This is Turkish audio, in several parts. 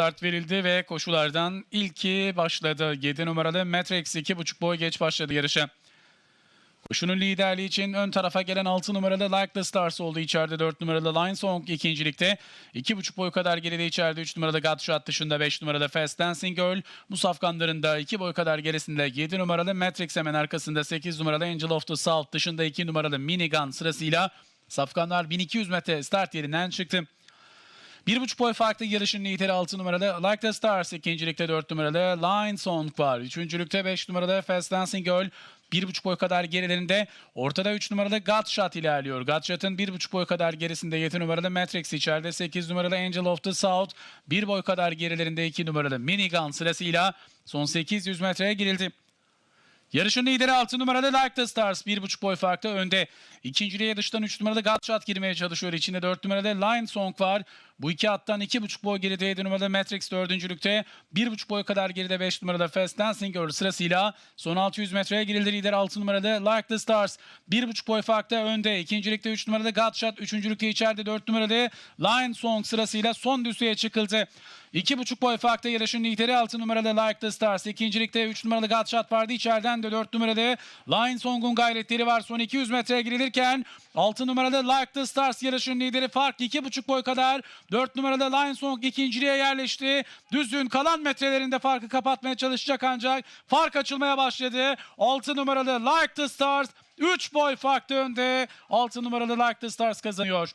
start verildi ve koşulardan ilki başladı. 7 numaralı Matrix 2.5 boy geç başladı yarışa. Koşunun liderliği için ön tarafa gelen 6 numaralı Like the Stars oldu içeride 4 numaralı Line Song ikincilikte. 2.5 boy kadar geride içeride 3 numaralı Godshot dışında 5 numaralı Fast Dancing Girl. Bu safkanlarında 2 boy kadar gerisinde 7 numaralı Matrix hemen arkasında 8 numaralı Angel of the South dışında 2 numaralı Minigun sırasıyla safkanlar 1200 metre start yerinden çıktı. Bir buçuk boy farklı yarışın lideri 6 numaralı Like the Stars. ikincilikte 4 numaralı Line Song var. Üçüncülükte 5 numaralı Fast Dancing Girl. Bir buçuk boy kadar gerilerinde. Ortada 3 numaralı Godshot ilerliyor. Bir buçuk boy kadar gerisinde 7 numaralı Matrix içeride 8 numaralı Angel of the South. Bir boy kadar gerilerinde 2 numaralı Minigun sırasıyla son 800 metreye girildi. Yarışın lideri 6 numaralı Like the Stars. 1.5 boy farklı önde. İkinciliğe dıştan 3 numaralı Godshot girmeye çalışıyor. İçinde 4 numaralı Lion Song var. Bu iki attan 2.5 boy geride 7 numaralı Matrix dördüncülükte. 1.5 boy kadar geride 5 numaralı Fast Dancing Girl sırasıyla son 600 metreye girildi. Lider 6 numaralı Like the Stars. 1.5 boy farklı önde. İkincilikte 3 numaralı Godshot. Üçüncülükte içeride 4 numaralı Lion Song sırasıyla son düzlüğe çıkıldı. 2.5 boy farklı yarışın lideri 6 numaralı Like the Stars. İkincilikte 3 numaralı Godshot vardı. İçeriden de 4 numaralı Lion Song'un gayretleri var. Son 200 metreye girilirken 6 numaralı Like the Stars yarışın lideri fark 2.5 boy kadar. 4 numaralı Lion Song ikinciliğe yerleşti. Düzlüğün kalan metrelerinde farkı kapatmaya çalışacak ancak fark açılmaya başladı. 6 numaralı Like the Stars 3 boy farklı önde. 6 numaralı Like the Stars kazanıyor.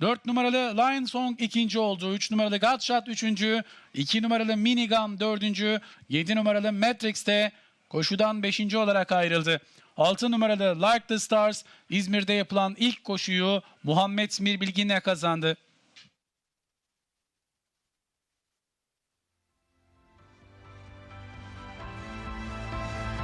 4 numaralı Lion Song ikinci oldu. 3 numaralı Godshot üçüncü. 2 numaralı Minigun dördüncü. 7 numaralı Matrix de koşudan 5. olarak ayrıldı. 6 numaralı Like the Stars İzmir'de yapılan ilk koşuyu Muhammed Mir Bilgin'le kazandı.